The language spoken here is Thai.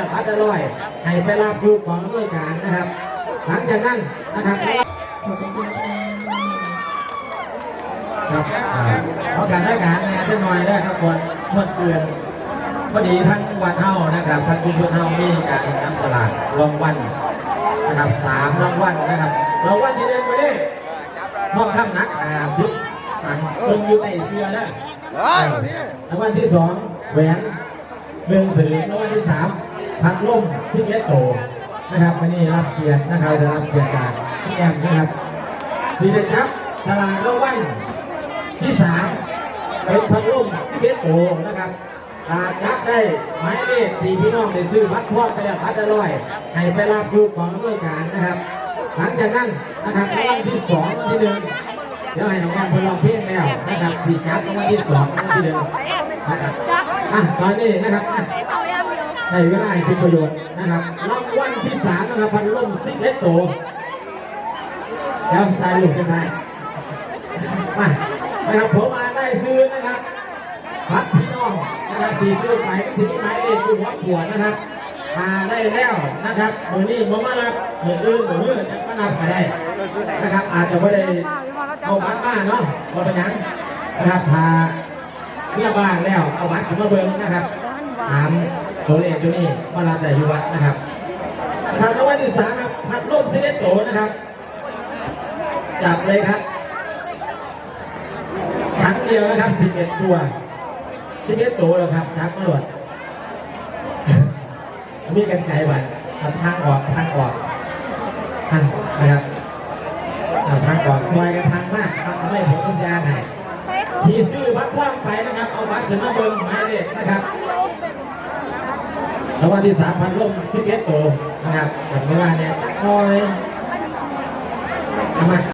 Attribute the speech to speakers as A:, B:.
A: แล้วพัดอร่อยให้ไปรับลูกของด้วยการนะครับ หลังจากนั้นนะครับครับอ่าเพราะการได้การงานจะหน่อยได้ครับคนเมื่อคืนพอดีทั้งวันเฮานะครับทั้งคุณเฮามีการนำตลาดรางวัลนะครับสามรางวัลนะครับรางวัลที่หนึ่งวันนี้ทองคำหนักอ่าสิบตันเพิ่งอยู่ในเสื้อแล้วรางวัลที่สองแหวนหนึ่งสลึงรางวัลที่สาม พัดลมที่เมตโตนะครับวันนี้รับเกียรตินะครับได้รับเกียรติจากพี่แอมนะครับที่ได้จับตลาดรางวัลที่สามเป็นพัดลมที่เพชรโตนะครับอาจับได้หมายเลขที่พี่น้องได้ซื้อพัดทอดไปแล้วพัดอร่อยให้ไปรับลูกของด้วยการนะครับ หลังจากนั้นนะครับรางวัลที่สองวัลที่หนึ่งเดี๋ยวให้น้องแอมเพนลองเพลงแล้วนะครับที่จับรวัลที่สองวัลที่หนึ่งนะครับอะตอนนี้นะครับ ได้เวลาให้เป็นประโยชน์นะครับรางวัลที่สามนะครับพัดลมซิกเลตโตเดี๋ยวตายลูกจะตายมานะครับผมมาได้ซื้อนะครับพัดพี่น้องนะครับที่ซื้อไปก็ถึงหมายเลขอยู่หัวขวดนะครับมาได้แล้วนะครับมือนี้ผมมารับมืออื่นมืออื่นจะมานับก็ได้นะครับ อาจจะไม่ได้เอาบัตรมาเนาะมาเป็นยังนะครับพาเมียบ้านแล้วเอาบัตรขึ้นมาเบิ้งนะครับถาม ตัวเลขตัวนี้มารับได้อยู่วัดนะครับนะครับรางวัลที่สามครับพัดลมเซเลตโตนะครับ จับเลยครับครั้งเดียวนะครับ11ตัว11ตัวแล้วครับจับตำรวจมีกันไกลบัตรทางออกทางออกอะนะครับทางออกซอยกันทางมากทำให้ผมต้องยาให้ที่ซื้อบัตรคว่ำไปนะครับ เอาบัตรถึงมาเบิ้งหมายเลขนะครับ รางวัลที่สามพันลม11ตัวนะครับแต่เวลาเนี่ยน้อยทำไม